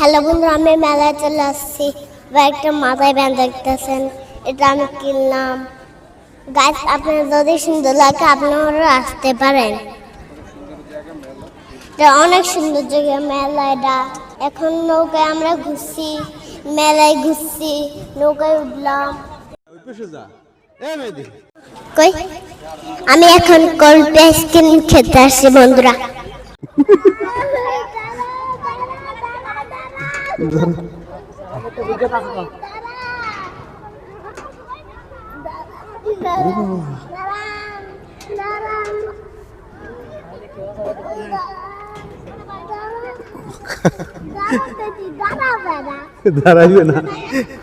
Hello বন্ধু আমি মেলায় চলে আসছি। এবার একটা মাথায় ব্যান্ড দেখতেছেন। এটা আমি কিনলাম। গাছ আপনার যদি সুন্দর লাগে আপনারা আসতে পারেন। অনেক সুন্দর জায়গা মেলা এটা। এখন নৌকায় আমরা ঘুরছি মেলায় ঘুরছি নৌকায় উঠলাম। কই? আমি এখন কোল্ড আইসক্রিম খেতে আসছি বন্ধুরা। দাঁড়াইবে না।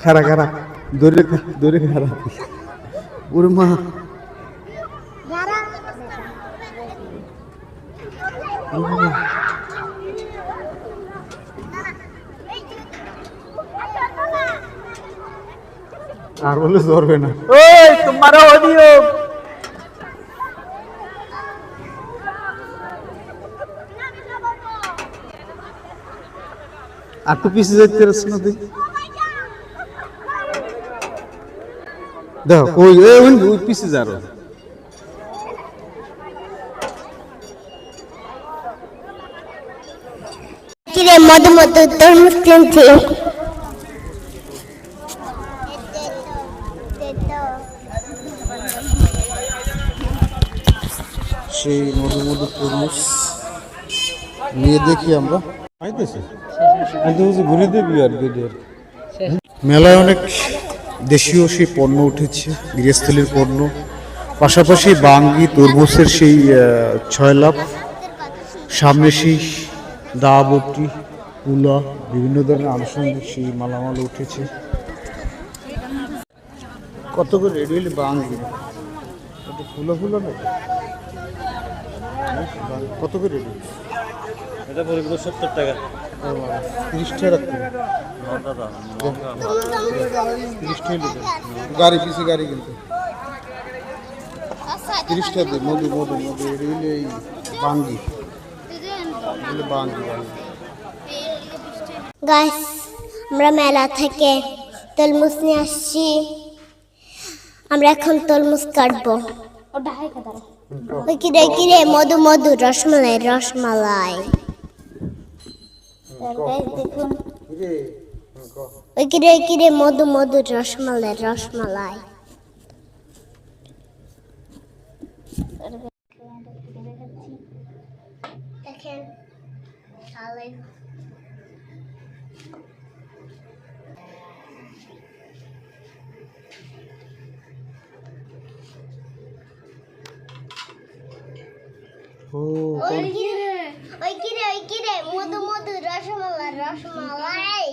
খারা খারা দৌড়ে দৌড়ে খারা ওরে মা। আর বলে ধরবে না। ওই তোমারও অডিও আর তো পিছিয়ে যেতে পারছিস না তুই? দেখো ওই ওই পিছিয়ে যা মধু মধু তোর মুসলিম ছিল? সেই মধু মধু তরমুজ নিয়ে দেখি আমরা। পাইতেছি আমি তো ঘুরে দেবি আর বেরিয়ে মেলায় অনেক দেশীয় সেই পণ্য উঠেছে গৃহস্থলীর পণ্য। পাশাপাশি বাঙ্গি তরমুজের সেই ছয় লাভ সামনে সেই দাবটি কুলা বিভিন্ন ধরনের আনুষঙ্গিক সেই মালামাল উঠেছে। কত করে? রেডি বাঙ্গি। ফুলো ফুলো না কত করে এটা পড়বে সত্তর টাকা। তিরিশ টাকা তিরিশ টাকা গাড়ি পিসি গাড়ি কিন্তু। তিরিশ টাকা দিই মধু মধু মধু। এটা হইলে এই বাঙ্গি। বাঙ্গি বাঙ্গি। আমরা মেলা থেকে তরমুজ নিয়ে আসছি। আমরা এখন তরমুজ কাটবো। ওই কিরে কিরে মধু মধু রসমালাই রসমালাই দেখুন ওই কিরে কিরে মধু মধু রসমালাই রসমালাই দেখেন ও ওই কিরে ওই কিরে ওই কিরে মধু মধু রসমালাই রসমালাই।